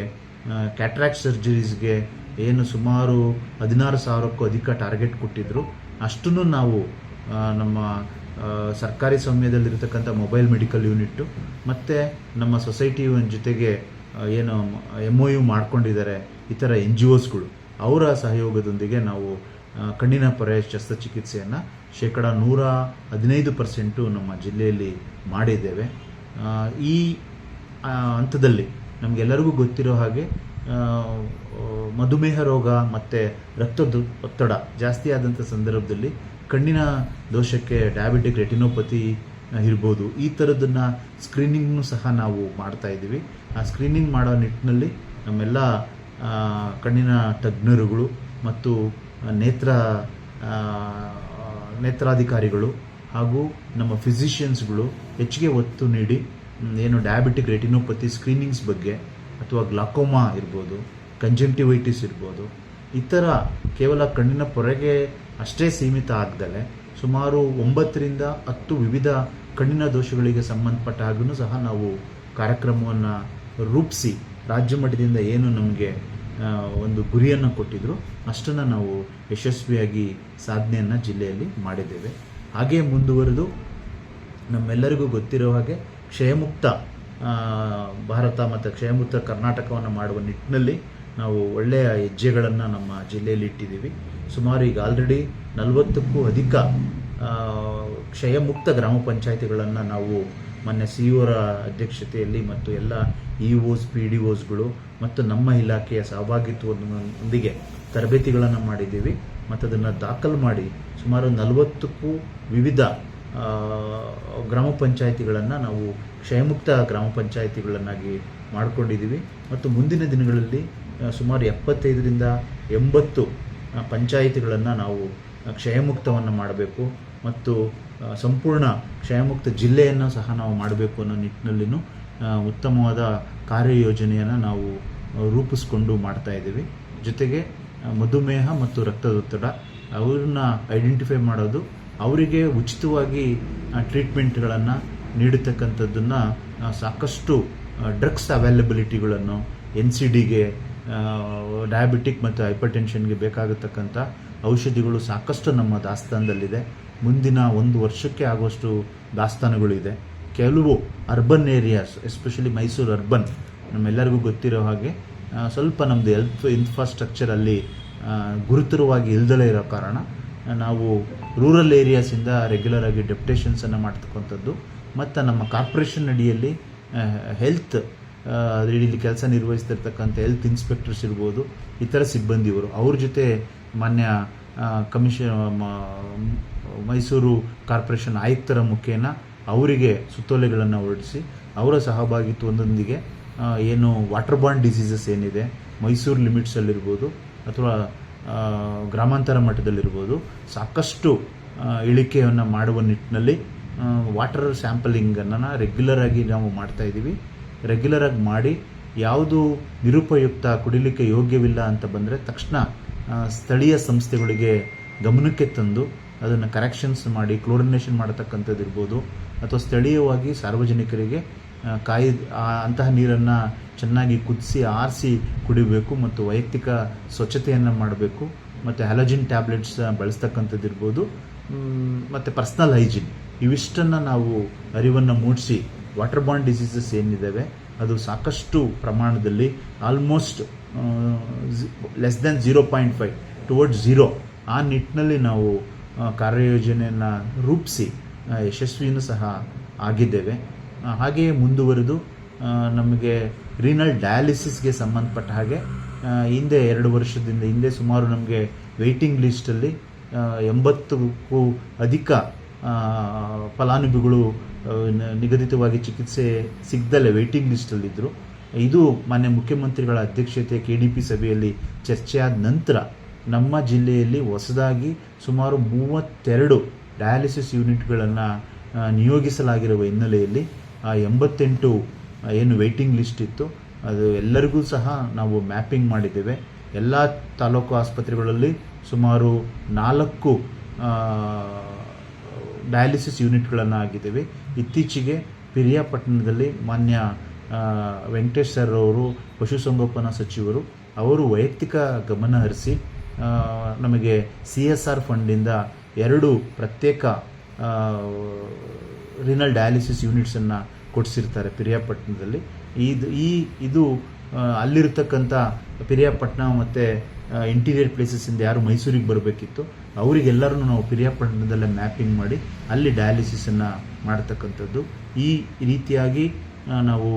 ಕ್ಯಾಟ್ರಾಕ್ಟ್ ಸರ್ಜರೀಸ್ಗೆ ಏನು ಸುಮಾರು ಹದಿನಾರು ಸಾವಿರಕ್ಕೂ ಅಧಿಕ ಟಾರ್ಗೆಟ್ ಕೊಟ್ಟಿದ್ದರು ಅಷ್ಟನ್ನು ನಾವು ನಮ್ಮ ಸರ್ಕಾರಿ ಸ್ವಾಮ್ಯದಲ್ಲಿರ್ತಕ್ಕಂಥ ಮೊಬೈಲ್ ಮೆಡಿಕಲ್ ಯೂನಿಟ್ಟು ಮತ್ತು ನಮ್ಮ ಸೊಸೈಟಿ ಜೊತೆಗೆ ಏನು ಎಂ ಒ ಯು ಮಾಡ್ಕೊಂಡಿದ್ದಾರೆ ಈ ಥರ ಎನ್ ಜಿ ಒಸ್ಗಳು ಅವರ ಸಹಯೋಗದೊಂದಿಗೆ ನಾವು ಕಣ್ಣಿನ ಪೊರೆ ಶಸ್ತ್ರಚಿಕಿತ್ಸೆಯನ್ನು ಶೇಕಡ ನೂರ ಹದಿನೈದು ಪರ್ಸೆಂಟು ನಮ್ಮ ಜಿಲ್ಲೆಯಲ್ಲಿ ಮಾಡಿದ್ದೇವೆ. ಈ ಹಂತದಲ್ಲಿ ನಮಗೆಲ್ಲರಿಗೂ ಗೊತ್ತಿರೋ ಹಾಗೆ ಮಧುಮೇಹ ರೋಗ ಮತ್ತು ರಕ್ತದ ಒತ್ತಡ ಜಾಸ್ತಿ ಆದಂಥ ಸಂದರ್ಭದಲ್ಲಿ ಕಣ್ಣಿನ ದೋಷಕ್ಕೆ ಡಯಾಬಿಟಿಕ್ ರೆಟಿನೋಪತಿ ಇರ್ಬೋದು ಈ ಥರದನ್ನು ಸ್ಕ್ರೀನಿಂಗ್ನು ಸಹ ನಾವು ಮಾಡ್ತಾ ಇದ್ದೀವಿ. ಆ ಸ್ಕ್ರೀನಿಂಗ್ ಮಾಡೋ ನಿಟ್ಟಿನಲ್ಲಿ ನಮ್ಮೆಲ್ಲ ಕಣ್ಣಿನ ತಜ್ಞರುಗಳು ಮತ್ತು ನೇತ್ರ ನೇತ್ರಾಧಿಕಾರಿಗಳು ಹಾಗೂ ನಮ್ಮ ಫಿಸಿಷಿಯನ್ಸ್ಗಳು ಹೆಚ್ಚಿಗೆ ಒತ್ತು ನೀಡಿ ಏನು ಡಯಾಬಿಟಿಕ್ ರೆಟಿನೋಪತಿ ಸ್ಕ್ರೀನಿಂಗ್ಸ್ ಬಗ್ಗೆ ಅಥವಾ ಗ್ಲಾಕೋಮಾ ಇರ್ಬೋದು ಕಂಜಂಕ್ಟಿವೈಟಿಸ್ ಇರ್ಬೋದು, ಈ ಥರ ಕೇವಲ ಕಣ್ಣಿನ ಪೊರೆಗೆ ಅಷ್ಟೇ ಸೀಮಿತ ಆಗದಲೆ ಸುಮಾರು ಒಂಬತ್ತರಿಂದ ಹತ್ತು ವಿವಿಧ ಕಣ್ಣಿನ ದೋಷಗಳಿಗೆ ಸಂಬಂಧಪಟ್ಟ ಹಾಗೂ ಸಹ ನಾವು ಕಾರ್ಯಕ್ರಮವನ್ನು ರೂಪಿಸಿ ರಾಜ್ಯ ಮಟ್ಟದಿಂದ ಏನು ನಮಗೆ ಒಂದು ಗುರಿಯನ್ನು ಕೊಟ್ಟಿದ್ರು, ಅಷ್ಟನ್ನು ನಾವು ಯಶಸ್ವಿಯಾಗಿ ಸಾಧನೆಯನ್ನು ಜಿಲ್ಲೆಯಲ್ಲಿ ಮಾಡಿದ್ದೇವೆ. ಹಾಗೇ ಮುಂದುವರೆದು ನಮ್ಮೆಲ್ಲರಿಗೂ ಗೊತ್ತಿರೋ ಹಾಗೆ ಕ್ಷಯಮುಕ್ತ ಭಾರತ ಮತ್ತು ಕ್ಷಯಮುಕ್ತ ಕರ್ನಾಟಕವನ್ನು ಮಾಡುವ ನಿಟ್ಟಿನಲ್ಲಿ ನಾವು ಒಳ್ಳೆಯ ಹೆಜ್ಜೆಗಳನ್ನು ನಮ್ಮ ಜಿಲ್ಲೆಯಲ್ಲಿ ಇಟ್ಟಿದ್ದೀವಿ. ಸುಮಾರು ಈಗ ಆಲ್ರೆಡಿ ನಲವತ್ತಕ್ಕೂ ಅಧಿಕ ಕ್ಷಯಮುಕ್ತ ಗ್ರಾಮ ಪಂಚಾಯಿತಿಗಳನ್ನು ನಾವು ಮೊನ್ನೆ ಸಿ ಓರ ಅಧ್ಯಕ್ಷತೆಯಲ್ಲಿ ಮತ್ತು ಎಲ್ಲ ಇ ಒಸ್ ಪಿ ಡಿ ಒಸ್ಗಳು ಮತ್ತು ನಮ್ಮ ಇಲಾಖೆಯ ಸಹಭಾಗಿತ್ವದೊಂದಿಗೆ ತರಬೇತಿಗಳನ್ನು ಮಾಡಿದ್ದೀವಿ. ಮತ್ತು ಅದನ್ನು ದಾಖಲು ಮಾಡಿ ಸುಮಾರು ನಲವತ್ತಕ್ಕೂ ವಿವಿಧ ಗ್ರಾಮ ಪಂಚಾಯಿತಿಗಳನ್ನು ನಾವು ಕ್ಷಯಮುಕ್ತ ಗ್ರಾಮ ಪಂಚಾಯಿತಿಗಳನ್ನಾಗಿ ಮಾಡಿಕೊಂಡಿದ್ದೀವಿ. ಮತ್ತು ಮುಂದಿನ ದಿನಗಳಲ್ಲಿ ಸುಮಾರು ಎಪ್ಪತ್ತೈದರಿಂದ ಎಂಬತ್ತು ಪಂಚಾಯಿತಿಗಳನ್ನು ನಾವು ಕ್ಷಯಮುಕ್ತವನ್ನು ಮಾಡಬೇಕು. ಮತ್ತು ಸಂಪೂರ್ಣ ಕ್ಷಯಮುಕ್ತ ಜಿಲ್ಲೆಯನ್ನು ಸಹ ನಾವು ಮಾಡಬೇಕು ಅನ್ನೋ ನಿಟ್ಟಿನಲ್ಲಿನೂ ಆ, ಉತ್ತಮವಾದ ಕಾರ್ಯಯೋಜನೆಯನ್ನು ನಾವು ರೂಪಿಸ್ಕೊಂಡು ಮಾಡ್ತಾ ಇದ್ದೀವಿ. ಜೊತೆಗೆ ಮಧುಮೇಹ ಮತ್ತು ರಕ್ತದೊತ್ತಡ ಅವ್ರನ್ನ ಐಡೆಂಟಿಫೈ ಮಾಡೋದು ಅವರಿಗೆ ಉಚಿತವಾಗಿ ಟ್ರೀಟ್ಮೆಂಟ್ಗಳನ್ನು ನೀಡತಕ್ಕಂಥದ್ದನ್ನು ಸಾಕಷ್ಟು ಡ್ರಗ್ಸ್ ಅವೈಲಬಿಲಿಟಿಗಳನ್ನು ಎನ್ ಸಿ ಡಿಗೆ ಡಯಾಬಿಟಿಕ್ ಮತ್ತು ಹೈಪರ್ ಟೆನ್ಷನ್ಗೆ ಬೇಕಾಗತಕ್ಕಂಥ ಔಷಧಿಗಳು ಸಾಕಷ್ಟು ನಮ್ಮ ದಾಸ್ತಾನದಲ್ಲಿದೆ. ಮುಂದಿನ ಒಂದು ವರ್ಷಕ್ಕೆ ಆಗುವಷ್ಟು ದಾಸ್ತಾನುಗಳಿದೆ. ಕೆಲವು urban areas especially Mysuru urban ನಮ್ಮೆಲ್ಲರಿಗೂ ಗೊತ್ತಿರೋ ಹಾಗೆ ಸ್ವಲ್ಪ ನಮ್ಮದು ಹೆಲ್ತ್ ಇನ್ಫ್ರಾಸ್ಟ್ರಕ್ಚರ್ ಅಲ್ಲಿ ಆ, ಗುರುತರವಾಗಿ ಇಲ್ದಲೇ ಇರೋ ಕಾರಣ ನಾವು ರೂರಲ್ ಏರಿಯಾಸಿಂದ ರೆಗ್ಯುಲರ್ ಆಗಿ ಡೆಪ್ಟೇಷನ್ಸನ್ನು ಮಾಡ್ತಕ್ಕಂಥದ್ದು. ಮತ್ತು ನಮ್ಮ ಕಾರ್ಪೊರೇಷನ್ ಅಡಿಯಲ್ಲಿ ಹೆಲ್ತ್ ಇಲ್ಲಿ ಕೆಲಸ ನಿರ್ವಹಿಸ್ತಿರ್ತಕ್ಕಂಥ ಹೆಲ್ತ್ ಇನ್ಸ್ಪೆಕ್ಟರ್ಸ್ ಇರ್ಬೋದು ಇತರ ಸಿಬ್ಬಂದಿಯವರು. ಅವ್ರ ಜೊತೆ ಮಾನ್ಯ ಕಮಿಷನ್ ಮೈಸೂರು ಕಾರ್ಪೊರೇಷನ್ ಆಯುಕ್ತರ ಮುಖೇನ ಅವರಿಗೆ ಸುತ್ತೋಲೆಗಳನ್ನು ಹೊರಡಿಸಿ ಅವರ ಸಹಭಾಗಿತ್ವದೊಂದಿಗೆ ಏನು ವಾಟರ್ ಬಾಂಡ್ ಡಿಸೀಸಸ್ ಏನಿದೆ, ಮೈಸೂರು ಲಿಮಿಟ್ಸಲ್ಲಿರ್ಬೋದು ಅಥವಾ ಗ್ರಾಮಾಂತರ ಮಟ್ಟದಲ್ಲಿರ್ಬೋದು, ಸಾಕಷ್ಟು ಇಳಿಕೆಯನ್ನು ಮಾಡುವ ನಿಟ್ಟಿನಲ್ಲಿ ವಾಟರ್ ಸ್ಯಾಂಪಲಿಂಗನ್ನು ರೆಗ್ಯುಲರ್ ಆಗಿ ನಾವು ಮಾಡ್ತಾ ಇದ್ದೀವಿ ರೆಗ್ಯುಲರ್ ಆಗಿ ಮಾಡಿ ಯಾವುದು ನಿರುಪಯುಕ್ತ, ಕುಡಿಲಿಕ್ಕೆ ಯೋಗ್ಯವಿಲ್ಲ ಅಂತ ಬಂದರೆ ತಕ್ಷಣ ಸ್ಥಳೀಯ ಸಂಸ್ಥೆಗಳಿಗೆ ಗಮನಕ್ಕೆ ತಂದು ಅದನ್ನು ಕರೆಕ್ಷನ್ಸ್ ಮಾಡಿ ಕ್ಲೋರಿನೇಷನ್ ಮಾಡತಕ್ಕಂಥದ್ದು ಇರ್ಬೋದು. ಅಥವಾ ಸ್ಥಳೀಯವಾಗಿ ಸಾರ್ವಜನಿಕರಿಗೆ ಕಾಯಿ ಅಂತಹ ನೀರನ್ನು ಚೆನ್ನಾಗಿ ಕುದಿಸಿ, ಆರಿಸಿ ಕುಡಿಬೇಕು ಮತ್ತು ವೈಯಕ್ತಿಕ ಸ್ವಚ್ಛತೆಯನ್ನು ಮಾಡಬೇಕು. ಮತ್ತು ಹ್ಯಾಲೋಜಿನ್ ಟ್ಯಾಬ್ಲೆಟ್ಸ್ ಬಳಸ್ತಕ್ಕಂಥದ್ದು ಇರ್ಬೋದು. ಮತ್ತು ಪರ್ಸ್ನಲ್ ಹೈಜಿನ್ ಇವಿಷ್ಟನ್ನು ನಾವು ಅರಿವನ್ನು ಮೂಡಿಸಿ ವಾಟರ್ ಬಾಂಡ್ ಡಿಸೀಸಸ್ ಏನಿದ್ದಾವೆ ಅದು ಸಾಕಷ್ಟು ಪ್ರಮಾಣದಲ್ಲಿ almost less than zero point five towards zero ಆ ನಿಟ್ಟಿನಲ್ಲಿ ನಾವು ಕಾರ್ಯಯೋಜನೆಯನ್ನು ರೂಪಿಸಿ ಯಶಸ್ವಿಯೂ ಸಹ ಆಗಿದ್ದೇವೆ. ಹಾಗೆಯೇ ಮುಂದುವರೆದು ನಮಗೆ ರೀನಲ್ ಡಯಾಲಿಸಿಸ್ಗೆ ಸಂಬಂಧಪಟ್ಟ ಹಾಗೆ ಹಿಂದೆ ಎರಡು ವರ್ಷದಿಂದ ಹಿಂದೆ ಸುಮಾರು ನಮಗೆ ವೆಯ್ಟಿಂಗ್ ಲಿಸ್ಟಲ್ಲಿ ಎಂಬತ್ತಕ್ಕೂ ಅಧಿಕ ಫಲಾನುಭವಿಗಳು ನಿಗದಿತವಾಗಿ ಚಿಕಿತ್ಸೆ ಸಿಗ್ದಲ್ಲೇ ವೆಯ್ಟಿಂಗ್ ಲಿಸ್ಟಲ್ಲಿದ್ದರು ಇದು ಮಾನ್ಯ ಮುಖ್ಯಮಂತ್ರಿಗಳ ಅಧ್ಯಕ್ಷತೆ ಕೆ ಡಿ ಪಿ ಸಭೆಯಲ್ಲಿ ಚರ್ಚೆಯಾದ ನಂತರ ನಮ್ಮ ಜಿಲ್ಲೆಯಲ್ಲಿ ಹೊಸದಾಗಿ ಸುಮಾರು ಮೂವತ್ತೆರಡು ಡಯಾಲಿಸಿಸ್ ಯೂನಿಟ್ಗಳನ್ನು ನಿಯೋಗಿಸಲಾಗಿರುವ ಹಿನ್ನೆಲೆಯಲ್ಲಿ, ಆ, ಎಂಬತ್ತೆಂಟು ಏನು ವೆಯ್ಟಿಂಗ್ ಲಿಸ್ಟ್ ಇತ್ತು. ಅದು ಎಲ್ಲರಿಗೂ ಸಹ ನಾವು ಮ್ಯಾಪಿಂಗ್ ಮಾಡಿದ್ದೇವೆ. ಎಲ್ಲ ತಾಲೂಕು ಆಸ್ಪತ್ರೆಗಳಲ್ಲಿ ಸುಮಾರು ನಾಲ್ಕು ಡಯಾಲಿಸಿಸ್ ಯೂನಿಟ್ಗಳನ್ನು ಆಗಿದ್ದೇವೆ. ಇತ್ತೀಚೆಗೆ ಪಿರಿಯಾಪಟ್ಟಣದಲ್ಲಿ ಮಾನ್ಯ ವೆಂಕಟೇಶ್ ಸರ್ ಅವರು, ಪಶುಸಂಗೋಪನಾ ಸಚಿವರು, ಅವರು ವೈಯಕ್ತಿಕ ಗಮನ ಹರಿಸಿ ನಮಗೆ ಸಿ ಎಸ್ ಆರ್ ಫಂಡಿಂದ ಎರಡು ಪ್ರತ್ಯೇಕ ರಿನಲ್ ಡಯಾಲಿಸಿಸ್ ಯೂನಿಟ್ಸನ್ನು ಕೊಡಿಸಿರ್ತಾರೆ ಪಿರಿಯಾಪಟ್ಟಣದಲ್ಲಿ. ಇದು ಈ, ಇದು ಅಲ್ಲಿರ್ತಕ್ಕಂಥ ಪಿರಿಯಾಪಟ್ಟಣ ಮತ್ತು ಇಂಟೀರಿಯರ್ ಪ್ಲೇಸಸ್ಸಿಂದ ಯಾರು ಮೈಸೂರಿಗೆ ಬರಬೇಕಿತ್ತು, ಅವರಿಗೆಲ್ಲರನ್ನು ನಾವು ಪಿರಿಯಾಪಟ್ಟಣದಲ್ಲೇ ಮ್ಯಾಪಿಂಗ್ ಮಾಡಿ ಅಲ್ಲಿ ಡಯಾಲಿಸಿಸನ್ನು ಮಾಡ್ತಕ್ಕಂಥದ್ದು. ಈ ರೀತಿಯಾಗಿ ನಾವು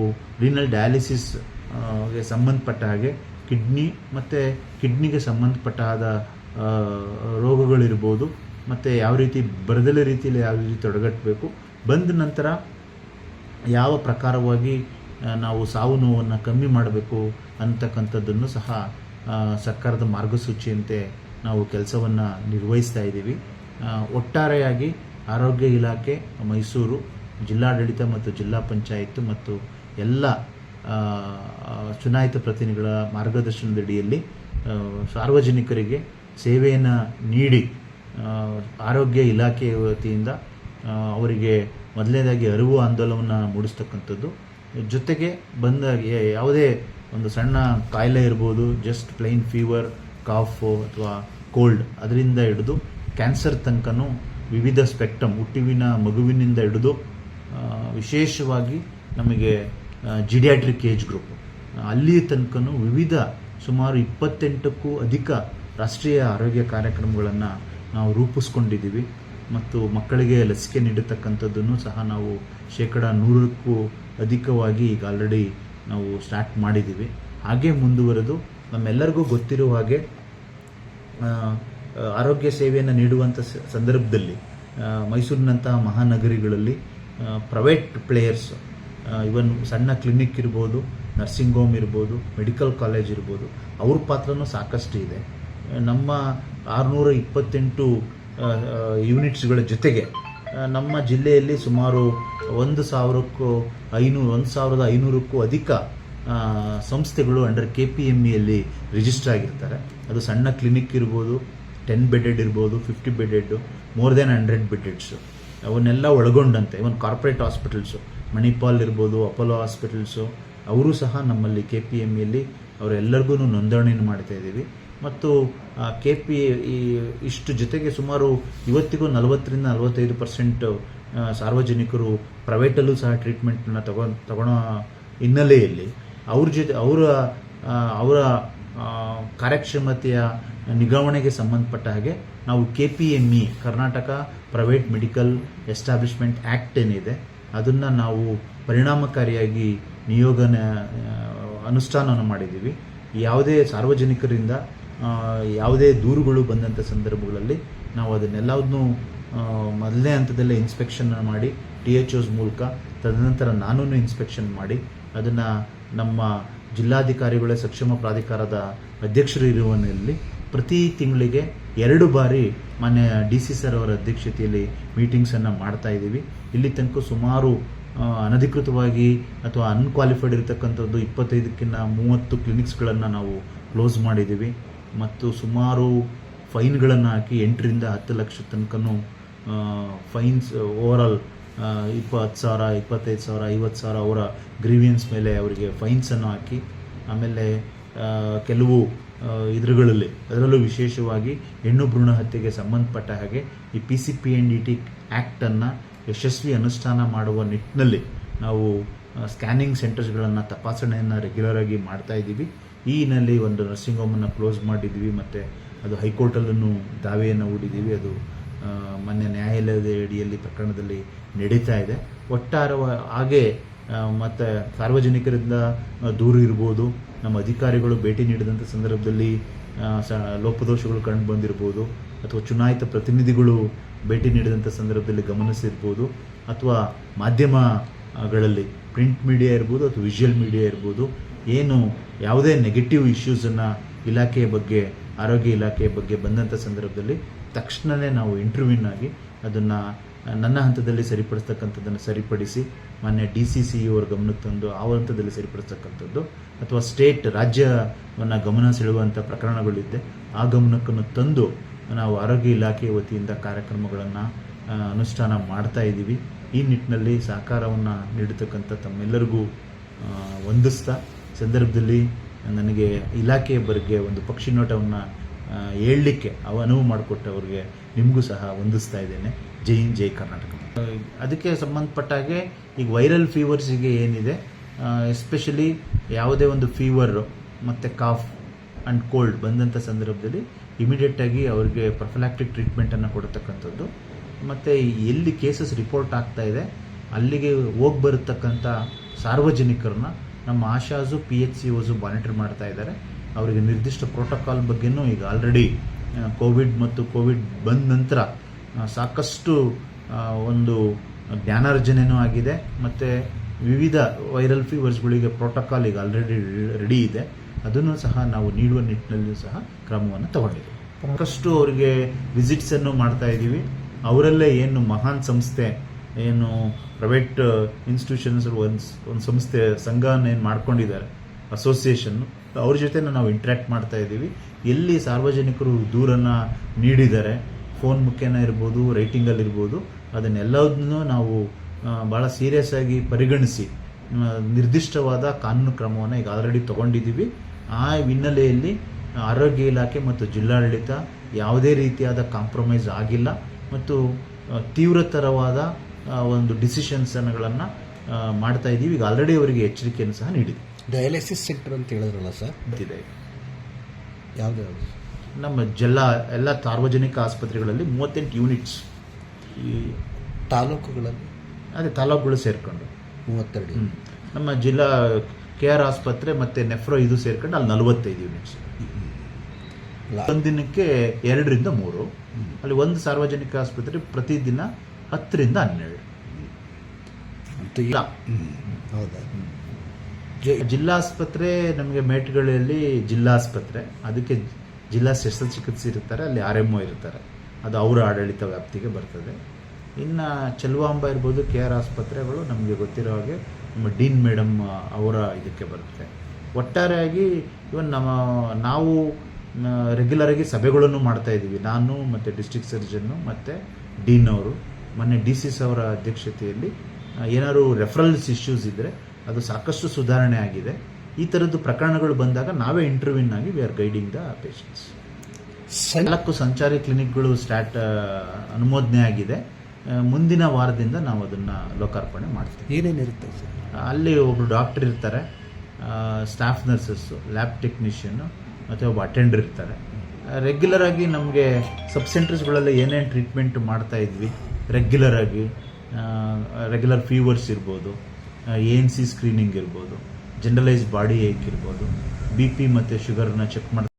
ರಿನಲ್ ಡಯಾಲಿಸಿಸ್ಗೆ ಸಂಬಂಧಪಟ್ಟ ಹಾಗೆ ಕಿಡ್ನಿ ಮತ್ತು ಕಿಡ್ನಿಗೆ ಸಂಬಂಧಪಟ್ಟಾದ ರೋಗಗಳಿರ್ಬೋದು, ಮತ್ತು ಯಾವ ರೀತಿ ಬರದಲೆ ರೀತಿಯಲ್ಲಿ ಯಾವ ರೀತಿ ತೊಡಗಟ್ಟಬೇಕು ಬಂದ ನಂತರ ಯಾವ ಪ್ರಕಾರವಾಗಿ ನಾವು ಸಾವು ನೋವನ್ನು ಕಮ್ಮಿ ಮಾಡಬೇಕು ಅಂತಕ್ಕಂಥದ್ದನ್ನು ಸಹ ಸರ್ಕಾರದ ಮಾರ್ಗಸೂಚಿಯಂತೆ ನಾವು ಕೆಲಸವನ್ನು ನಿರ್ವಹಿಸ್ತಾ ಇದ್ದೀವಿ. ಒಟ್ಟಾರೆಯಾಗಿ ಆರೋಗ್ಯ ಇಲಾಖೆ ಮೈಸೂರು ಜಿಲ್ಲಾಡಳಿತ ಮತ್ತು ಜಿಲ್ಲಾ ಪಂಚಾಯತ್ ಮತ್ತು ಎಲ್ಲ ಚುನಾಯಿತ ಪ್ರತಿನಿಧಿಗಳ ಮಾರ್ಗದರ್ಶನದಡಿಯಲ್ಲಿ ಸಾರ್ವಜನಿಕರಿಗೆ ಸೇವೆಯನ್ನು ನೀಡಿ ಆರೋಗ್ಯ ಇಲಾಖೆಯ ವತಿಯಿಂದ ಅವರಿಗೆ ಮೊದಲನೇದಾಗಿ ಅರಿವು ಆಂದೋಲನವನ್ನು ಮೂಡಿಸ್ತಕ್ಕಂಥದ್ದು. ಜೊತೆಗೆ ಬಂದ ಯಾವುದೇ ಒಂದು ಸಣ್ಣ ಕಾಯಿಲೆ ಇರ್ಬೋದು ಜಸ್ಟ್ ಪ್ಲೈನ್ ಫೀವರ್ ಕಾಫು ಅಥವಾ ಕೋಲ್ಡ್ ಅದರಿಂದ ಹಿಡಿದು ಕ್ಯಾನ್ಸರ್ ತನಕನೂ ವಿವಿಧ ಸ್ಪೆಕ್ಟಮ್ ಹುಟ್ಟುವಿನ ಮಗುವಿನಿಂದ ಹಿಡಿದು ವಿಶೇಷವಾಗಿ ನಮಗೆ ಜಿಡಿಯಾಟ್ರಿಕ್ ಏಜ್ ಗ್ರೂಪ್ ಅಲ್ಲಿ ತನಕನು ವಿವಿಧ ಸುಮಾರು ಇಪ್ಪತ್ತೆಂಟಕ್ಕೂ ಅಧಿಕ ರಾಷ್ಟ್ರೀಯ ಆರೋಗ್ಯ ಕಾರ್ಯಕ್ರಮಗಳನ್ನು ನಾವು ರೂಪಿಸ್ಕೊಂಡಿದ್ದೀವಿ. ಮತ್ತು ಮಕ್ಕಳಿಗೆ ಲಸಿಕೆ ನೀಡತಕ್ಕಂಥದ್ದನ್ನು ಸಹ ನಾವು ಶೇಕಡ ನೂರಕ್ಕೂ ಅಧಿಕವಾಗಿ ಈಗ ಆಲ್ರೆಡಿ ನಾವು ಸ್ಟಾರ್ಟ್ ಮಾಡಿದ್ದೀವಿ. ಹಾಗೆ ಮುಂದುವರೆದು ನಮ್ಮೆಲ್ಲರಿಗೂ ಗೊತ್ತಿರುವ ಹಾಗೆ ಆರೋಗ್ಯ ಸೇವೆಯನ್ನು ನೀಡುವಂಥ ಸಂದರ್ಭದಲ್ಲಿ ಮೈಸೂರಿನಂತಹ ಮಹಾನಗರಿಗಳಲ್ಲಿ ಪ್ರೈವೇಟ್ ಪ್ಲೇಯರ್ಸ್ ಇವನ್ ಸಣ್ಣ ಕ್ಲಿನಿಕ್ ಇರ್ಬೋದು ನರ್ಸಿಂಗ್ ಹೋಮ್ ಇರ್ಬೋದು ಮೆಡಿಕಲ್ ಕಾಲೇಜ್ ಇರ್ಬೋದು, ಅವ್ರ ಪಾತ್ರನೂ ಸಾಕಷ್ಟು ಇದೆ. ನಮ್ಮ ಆರುನೂರ ಇಪ್ಪತ್ತೆಂಟು ಯೂನಿಟ್ಸ್ಗಳ ಜೊತೆಗೆ ನಮ್ಮ ಜಿಲ್ಲೆಯಲ್ಲಿ ಸುಮಾರು ಒಂದು ಸಾವಿರಕ್ಕೂ ಐನೂರು ಒಂದು ಸಾವಿರದ ಐನೂರಕ್ಕೂ ಅಧಿಕ ಸಂಸ್ಥೆಗಳು ಅಂಡರ್ ಕೆ ಪಿ ಎಂ ಇಯಲ್ಲಿ ರಿಜಿಸ್ಟರ್ ಆಗಿರ್ತಾರೆ. ಅದು ಸಣ್ಣ ಕ್ಲಿನಿಕ್ ಇರ್ಬೋದು ಟೆನ್ ಬೆಡೆಡ್ ಇರ್ಬೋದು fifty bedded more than hundred ಬೆಡೆಡ್ಸು ಅವನ್ನೆಲ್ಲ ಒಳಗೊಂಡಂತೆ ಇವನ್ ಕಾರ್ಪೊರೇಟ್ ಹಾಸ್ಪಿಟಲ್ಸು ಮಣಿಪಾಲ್ ಇರ್ಬೋದು, ಅಪೋಲೋ ಹಾಸ್ಪಿಟಲ್ಸು, ಅವರು ಸಹ ನಮ್ಮಲ್ಲಿ ಕೆ ಪಿ ಎಂ ಇಯಲ್ಲಿ ಅವರೆಲ್ಲರಿಗೂ ನೋಂದಣಿಯನ್ನು ಮಾಡ್ತಾ ಇದ್ದೀವಿ. ಮತ್ತು ಕೆ ಪಿ ಈ, ಇಷ್ಟು ಜೊತೆಗೆ ಸುಮಾರು ಇವತ್ತಿಗೂ ನಲವತ್ತರಿಂದ ನಲವತ್ತೈದು ಪರ್ಸೆಂಟ್ ಸಾರ್ವಜನಿಕರು ಪ್ರೈವೇಟಲ್ಲೂ ಸಹ ಟ್ರೀಟ್ಮೆಂಟ್ನ ತಗೊ ತಗೊಳ್ಳೋ ಹಿನ್ನೆಲೆಯಲ್ಲಿ ಅವ್ರ ಜೊತೆ, ಅವರ ಅವರ ಕಾರ್ಯಕ್ಷಮತೆಯ ನಿಗಾವಣೆಗೆ ಸಂಬಂಧಪಟ್ಟ ಹಾಗೆ ನಾವು K P M E, Karnataka private medical establishment act ಏನಿದೆ ಅದನ್ನು ನಾವು ಪರಿಣಾಮಕಾರಿಯಾಗಿ ನಿಯೋಗನ ಅನುಷ್ಠಾನವನ್ನು ಮಾಡಿದ್ದೀವಿ. ಯಾವುದೇ ಸಾರ್ವಜನಿಕರಿಂದ ಯಾವುದೇ ದೂರುಗಳು ಬಂದಂಥ ಸಂದರ್ಭಗಳಲ್ಲಿ ನಾವು ಅದನ್ನೆಲ್ಲವನ್ನೂ ಆ, ಮೊದಲನೇ ಹಂತದಲ್ಲೇ ಇನ್ಸ್ಪೆಕ್ಷನ್ ಮಾಡಿ ಟಿ ಎಚ್ ಓಸ್ ಮೂಲಕ ತದನಂತರ ನಾನು ಇನ್ಸ್ಪೆಕ್ಷನ್ ಮಾಡಿ ಅದನ್ನು ನಮ್ಮ ಜಿಲ್ಲಾಧಿಕಾರಿಗಳ ಸಕ್ಷಮ ಪ್ರಾಧಿಕಾರದ ಅಧ್ಯಕ್ಷರು ಇರುವಲ್ಲಿ ಪ್ರತಿ ತಿಂಗಳಿಗೆ ಎರಡು ಬಾರಿ ಮಾನ್ಯ ಡಿ ಸಿ ಸರ್ ಅವರ ಅಧ್ಯಕ್ಷತೆಯಲ್ಲಿ ಮೀಟಿಂಗ್ಸನ್ನು ಮಾಡ್ತಾ ಇದ್ದೀವಿ. ಇಲ್ಲಿ ತನಕ ಸುಮಾರು ಅನಧಿಕೃತವಾಗಿ ಅಥವಾ ಅನ್ಕ್ವಾಲಿಫೈಡ್ ಇರತಕ್ಕಂಥದ್ದು ಇಪ್ಪತ್ತೈದಕ್ಕಿಂತ ಮೂವತ್ತು ಕ್ಲಿನಿಕ್ಸ್ಗಳನ್ನು ನಾವು ಕ್ಲೋಸ್ ಮಾಡಿದ್ದೀವಿ. ಮತ್ತು ಸುಮಾರು ಫೈನ್ಗಳನ್ನು ಹಾಕಿ ಎಂಟರಿಂದ ಹತ್ತು ಲಕ್ಷ ತನಕನೂ ಫೈನ್ಸ್ ಓವರಾಲ್ ಇಪ್ಪತ್ತು ಸಾವಿರ, ಇಪ್ಪತ್ತೈದು ಸಾವಿರ, ಐವತ್ತು ಸಾವಿರ ಅವರ ಗ್ರೀವಿಯನ್ಸ್ ಮೇಲೆ ಅವರಿಗೆ ಫೈನ್ಸನ್ನು ಹಾಕಿ, ಆಮೇಲೆ ಕೆಲವು ಇದ್ರುಗಳಲ್ಲಿ ಅದರಲ್ಲೂ ವಿಶೇಷವಾಗಿ ಹೆಣ್ಣು ಭ್ರೂಣ ಹತ್ಯೆಗೆ ಸಂಬಂಧಪಟ್ಟ ಹಾಗೆ ಈ P C P N D T ಆ್ಯಕ್ಟನ್ನು ಯಶಸ್ವಿ ಅನುಷ್ಠಾನ ಮಾಡುವ ನಿಟ್ಟಿನಲ್ಲಿ ನಾವು ಸ್ಕ್ಯಾನಿಂಗ್ ಸೆಂಟರ್ಸ್ಗಳನ್ನು ತಪಾಸಣೆಯನ್ನು ರೆಗ್ಯುಲರ್ ಆಗಿ ಮಾಡ್ತಾ ಇದ್ದೀವಿ. ಈ ಒಂದು ನರ್ಸಿಂಗ್ ಹೋಮನ್ನು ಕ್ಲೋಸ್ ಮಾಡಿದ್ದೀವಿ ಮತ್ತು ಅದು ಹೈಕೋರ್ಟಲ್ಲೂ ದಾವೆಯನ್ನು ಹೂಡಿದ್ದೀವಿ. ಅದು ಮೊನ್ನೆ ನ್ಯಾಯಾಲಯದ ಅಡಿಯಲ್ಲಿ ಪ್ರಕರಣದಲ್ಲಿ ನಡೀತಾ ಇದೆ. ಒಟ್ಟಾರೆ ಹಾಗೆ ಮತ್ತು ಸಾರ್ವಜನಿಕರಿಂದ ದೂರು ಇರ್ಬೋದು. ನಮ್ಮ ಅಧಿಕಾರಿಗಳು ಭೇಟಿ ನೀಡಿದಂಥ ಸಂದರ್ಭದಲ್ಲಿ ಲೋಪದೋಷಗಳು ಕಂಡು ಬಂದಿರ್ಬೋದು ಅಥವಾ ಚುನಾಯಿತ ಪ್ರತಿನಿಧಿಗಳು ಭೇಟಿ ನೀಡಿದಂಥ ಸಂದರ್ಭದಲ್ಲಿ ಗಮನಿಸಿರ್ಬೋದು ಅಥವಾ ಮಾಧ್ಯಮಗಳಲ್ಲಿ ಪ್ರಿಂಟ್ ಮೀಡಿಯಾ ಇರ್ಬೋದು ಅಥವಾ ವಿಷುವಲ್ ಮೀಡಿಯಾ ಇರ್ಬೋದು ಏನು ಯಾವುದೇ ನೆಗೆಟಿವ್ ಇಶ್ಯೂಸನ್ನು ಇಲಾಖೆಯ ಬಗ್ಗೆ, ಆರೋಗ್ಯ ಇಲಾಖೆಯ ಬಗ್ಗೆ ಬಂದಂಥ ಸಂದರ್ಭದಲ್ಲಿ ತಕ್ಷಣವೇ ನಾವು ಇಂಟರ್ವ್ಯೂನಾಗಿ ಅದನ್ನು ನನ್ನ ಹಂತದಲ್ಲಿ ಸರಿಪಡಿಸ್ತಕ್ಕಂಥದ್ದನ್ನು ಸರಿಪಡಿಸಿ ಮಾನ್ಯ ಡಿ ಸಿ ಸಿ ಅವರ ಗಮನಕ್ಕೆ ತಂದು ಆ ಹಂತದಲ್ಲಿ ಸರಿಪಡಿಸ್ತಕ್ಕಂಥದ್ದು ಅಥವಾ ಸ್ಟೇಟ್ ರಾಜ್ಯವನ್ನು ಗಮನ ಸೆಳೆಯುವಂಥ ಪ್ರಕರಣಗಳಿದ್ದೆ, ಆ ಗಮನಕ್ಕನ್ನು ತಂದು ನಾವು ಆರೋಗ್ಯ ಇಲಾಖೆಯ ವತಿಯಿಂದ ಕಾರ್ಯಕ್ರಮಗಳನ್ನು ಅನುಷ್ಠಾನ ಮಾಡ್ತಾ ಇದ್ದೀವಿ. ಈ ನಿಟ್ಟಿನಲ್ಲಿ ಸಹಕಾರವನ್ನು ನೀಡತಕ್ಕಂಥ ತಮ್ಮೆಲ್ಲರಿಗೂ ವಂದಿಸ್ತಾ, ಸಂದರ್ಭದಲ್ಲಿ ನನಗೆ ಇಲಾಖೆಯ ಬಗ್ಗೆ ಒಂದು ಪಕ್ಷಿ ನೋಟವನ್ನು ಹೇಳಲಿಕ್ಕೆ ಅನುವು ಮಾಡಿಕೊಟ್ಟವ್ರಿಗೆ ನಿಮಗೂ ಸಹ ವಂದಿಸ್ತಾ ಇದ್ದೇನೆ. ಜೈ ಇನ್, ಜೈ ಕರ್ನಾಟಕ. ಅದಕ್ಕೆ ಸಂಬಂಧಪಟ್ಟ ಹಾಗೆ ಈಗ ವೈರಲ್ ಫೀವರ್ಸಿಗೆ ಏನಿದೆ ಎಸ್ಪೆಷಲಿ ಯಾವುದೇ ಒಂದು ಫೀವರು ಮತ್ತು ಕಾಫ್ ಆ್ಯಂಡ್ ಕೋಲ್ಡ್ ಬಂದಂಥ ಸಂದರ್ಭದಲ್ಲಿ ಇಮಿಡಿಯೇಟಾಗಿ ಅವ್ರಿಗೆ ಪ್ರೊಫಲಾಕ್ಟಿಕ್ ಟ್ರೀಟ್ಮೆಂಟನ್ನು ಕೊಡತಕ್ಕಂಥದ್ದು. ಮತ್ತು ಎಲ್ಲಿ ಕೇಸಸ್ ರಿಪೋರ್ಟ್ ಆಗ್ತಾ ಇದೆ, ಅಲ್ಲಿಗೆ ಹೋಗಿ ಬರತಕ್ಕಂಥ ಸಾರ್ವಜನಿಕರನ್ನ ನಮ್ಮ ಆಶಾಸು ಪಿ ಎಚ್ ಸಿ ಓಸು ಮಾನಿಟರ್ ಮಾಡ್ತಾ ಇದ್ದಾರೆ. ಅವರಿಗೆ ನಿರ್ದಿಷ್ಟ ಪ್ರೋಟೋಕಾಲ್ ಬಗ್ಗೆನೂ ಈಗ ಆಲ್ರೆಡಿ ಕೋವಿಡ್ ಮತ್ತು ಕೋವಿಡ್ ಬಂದ ನಂತರ ಸಾಕಷ್ಟು ಒಂದು ಜ್ಞಾನಾರ್ಜನೆಯೂ ಆಗಿದೆ. ಮತ್ತು ವಿವಿಧ ವೈರಲ್ ಫೀವರ್ಸ್ಗಳಿಗೆ ಪ್ರೋಟೋಕಾಲ್ ಈಗ ಆಲ್ರೆಡಿ ರೆಡಿ ಇದೆ. ಅದನ್ನು ಸಹ ನಾವು ನೀಡುವ ನಿಟ್ಟಿನಲ್ಲಿಯೂ ಸಹ ಕ್ರಮವನ್ನು ತಗೊಂಡಿದ್ದೀವಿ. ಸಾಕಷ್ಟು ಅವರಿಗೆ ವಿಸಿಟ್ಸನ್ನು ಮಾಡ್ತಾ ಇದ್ದೀವಿ. ಅವರಲ್ಲೇ ಏನು ಮಹಾನ್ ಸಂಸ್ಥೆ, ಏನು ಪ್ರೈವೇಟ್ ಇನ್ಸ್ಟಿಟ್ಯೂಷನ್ಸ್ ಒಂದು ಒಂದು ಸಂಸ್ಥೆ, ಸಂಘನ ಏನು ಮಾಡ್ಕೊಂಡಿದ್ದಾರೆ ಅಸೋಸಿಯೇಷನ್ನು ಅವ್ರ ಜೊತೆ ನಾವು ಇಂಟ್ರ್ಯಾಕ್ಟ್ ಮಾಡ್ತಾ ಇದ್ದೀವಿ. ಎಲ್ಲಿ ಸಾರ್ವಜನಿಕರು ದೂರನ್ನು ನೀಡಿದ್ದಾರೆ ಫೋನ್ ಮುಖೇನ ಇರ್ಬೋದು ರೈಟಿಂಗಲ್ಲಿ ಇರ್ಬೋದು ಅದನ್ನೆಲ್ಲದನ್ನೂ ನಾವು ಭಾಳ ಸೀರಿಯಸ್ ಆಗಿ ಪರಿಗಣಿಸಿ ನಿರ್ದಿಷ್ಟವಾದ ಕಾನೂನು ಕ್ರಮವನ್ನು ಈಗ ಆಲ್ರೆಡಿ ತೊಗೊಂಡಿದ್ದೀವಿ. ಆ ಹಿನ್ನೆಲೆಯಲ್ಲಿ ಆರೋಗ್ಯ ಇಲಾಖೆ ಮತ್ತು ಜಿಲ್ಲಾಡಳಿತ ಯಾವುದೇ ರೀತಿಯಾದ ಕಾಂಪ್ರಮೈಸ್ ಆಗಿಲ್ಲ ಮತ್ತು ತೀವ್ರತರವಾದ ಒಂದು ಡಿಸಿಷನ್ಸ್ಗಳನ್ನು ಮಾಡ್ತಾ ಇದ್ದೀವಿ. ಈಗ ಆಲ್ರೆಡಿ ಅವರಿಗೆ ಎಚ್ಚರಿಕೆಯನ್ನು ಸಹ ನೀಡಿದೆ ಡಯಾಲಿಸಿಸ್ ಸೆಂಟರ್ ಅಂತ ಹೇಳಿದ್ರಲ್ಲ ಸರ್? ಇದೆ ಯಾವ್ದು? ನಮ್ಮ ಜಿಲ್ಲಾ ಎಲ್ಲ ಸಾರ್ವಜನಿಕ ಆಸ್ಪತ್ರೆಗಳಲ್ಲಿ ಮೂವತ್ತೆಂಟು ಯೂನಿಟ್ಸ್ ಈ ತಾಲೂಕುಗಳಲ್ಲಿ? ಅದೇ ತಾಲೂಕುಗಳು ಸೇರಿಕೊಂಡು. ಮೂವತ್ತೆರಡು. ನಮ್ಮ ಜಿಲ್ಲಾ ಕೆ ಆರ್ ಆಸ್ಪತ್ರೆ ಮತ್ತು ನೆಫ್ರೋ ಇದು ಸೇರ್ಕೊಂಡು ಅಲ್ಲಿ ನಲವತ್ತೈದು ಯೂನಿಟ್ಸ್ ಒಂದು ಒಂದಿನಕ್ಕೆ ಎರಡರಿಂದ ಮೂರು. ಅಲ್ಲಿ ಒಂದು ಸಾರ್ವಜನಿಕ ಆಸ್ಪತ್ರೆ ಪ್ರತಿದಿನ ಹತ್ತರಿಂದ ಹನ್ನೆರಡು. ಅಂತ ಇಲ್ಲ. ಹೌದಾ? ಜಿಲ್ಲಾಸ್ಪತ್ರೆ ನಮಗೆ ಮೇಟ್ಗಳಲ್ಲಿ ಜಿಲ್ಲಾಸ್ಪತ್ರೆ. ಅದಕ್ಕೆ ಜಿಲ್ಲಾ ಶಸ್ತ್ರಚಿಕಿತ್ಸೆ ಇರ್ತಾರೆ ಅಲ್ಲಿ ಆರ್ ಎಂ ಒ ಇರ್ತಾರೆ ಅದು ಅವರ ಆಡಳಿತ ವ್ಯಾಪ್ತಿಗೆ ಬರ್ತದೆ. ಇನ್ನು ಚೆಲುವಾಂಬ ಇರ್ಬೋದು ಕೆ ಆರ್ ಆಸ್ಪತ್ರೆಗಳು ನಮಗೆ ಗೊತ್ತಿರೋ ಹಾಗೆ ನಮ್ಮ ಡೀನ್ ಮೇಡಮ್ ಅವರ ಇದಕ್ಕೆ ಬರುತ್ತೆ. ಒಟ್ಟಾರೆಯಾಗಿ ಇವನ್ ನಮ್ಮ, ನಾವು ರೆಗ್ಯುಲರ್ ಆಗಿ ಸಭೆಗಳನ್ನು ಮಾಡ್ತಾ ಇದ್ದೀವಿ. ನಾನು ಮತ್ತು ಡಿಸ್ಟ್ರಿಕ್ಟ್ ಸರ್ಜನ್ನು ಮತ್ತು ಡೀನ್ ಅವರು. ಮೊನ್ನೆ ಡಿ ಸಿ ಅವರ ಅಧ್ಯಕ್ಷತೆಯಲ್ಲಿ, ಏನಾದ್ರು ರೆಫರಲ್ಸ್ ಇಶ್ಯೂಸ್ ಇದ್ದರೆ ಅದು ಸಾಕಷ್ಟು ಸುಧಾರಣೆ ಆಗಿದೆ. ಈ ಥರದ್ದು ಪ್ರಕರಣಗಳು ಬಂದಾಗ ನಾವೇ ಇಂಟರ್ವ್ಯೂನ್ ಆಗಿ we are guiding the patients ನಾಲ್ಕು ಸಂಚಾರಿ ಕ್ಲಿನಿಕ್ಗಳು ಸ್ಟಾರ್ಟ್ ಅನುಮೋದನೆ ಆಗಿದೆ. ಮುಂದಿನ ವಾರದಿಂದ ನಾವು ಅದನ್ನು ಲೋಕಾರ್ಪಣೆ ಮಾಡ್ತೀವಿ. ಏನೇನಿರುತ್ತೆ ಸರ್? ಅಲ್ಲಿ ಒಬ್ಬರು ಡಾಕ್ಟರ್ ಇರ್ತಾರೆ ಸ್ಟಾಫ್ ನರ್ಸಸ್ಸು ಲ್ಯಾಬ್ ಟೆಕ್ನಿಷಿಯನ್ನು ಮತ್ತು ಒಬ್ಬ ಅಟೆಂಡರ್ ಇರ್ತಾರೆ. ರೆಗ್ಯುಲರ್ ಆಗಿ ನಮಗೆ ಸಬ್ ಸೆಂಟರ್ಸ್ಗಳಲ್ಲಿ ಏನೇನು ಟ್ರೀಟ್ಮೆಂಟ್ ಮಾಡ್ತಾ ಇದ್ವಿ ರೆಗ್ಯುಲರ್ ಆಗಿ ರೆಗ್ಯುಲರ್ ಫೀವರ್ಸ್ ಇರ್ಬೋದು ಎ ಎನ್ ಸಿ ಸ್ಕ್ರೀನಿಂಗ್ ಇರ್ಬೋದು ಜನರಲೈಸ್ ಬಾಡಿ ಏಕ್ ಇರ್ಬೋದು. ಬಿ ಪಿ ಮತ್ತು ಶುಗರ್ನ ಚೆಕ್ ಮಾಡ್ತಾ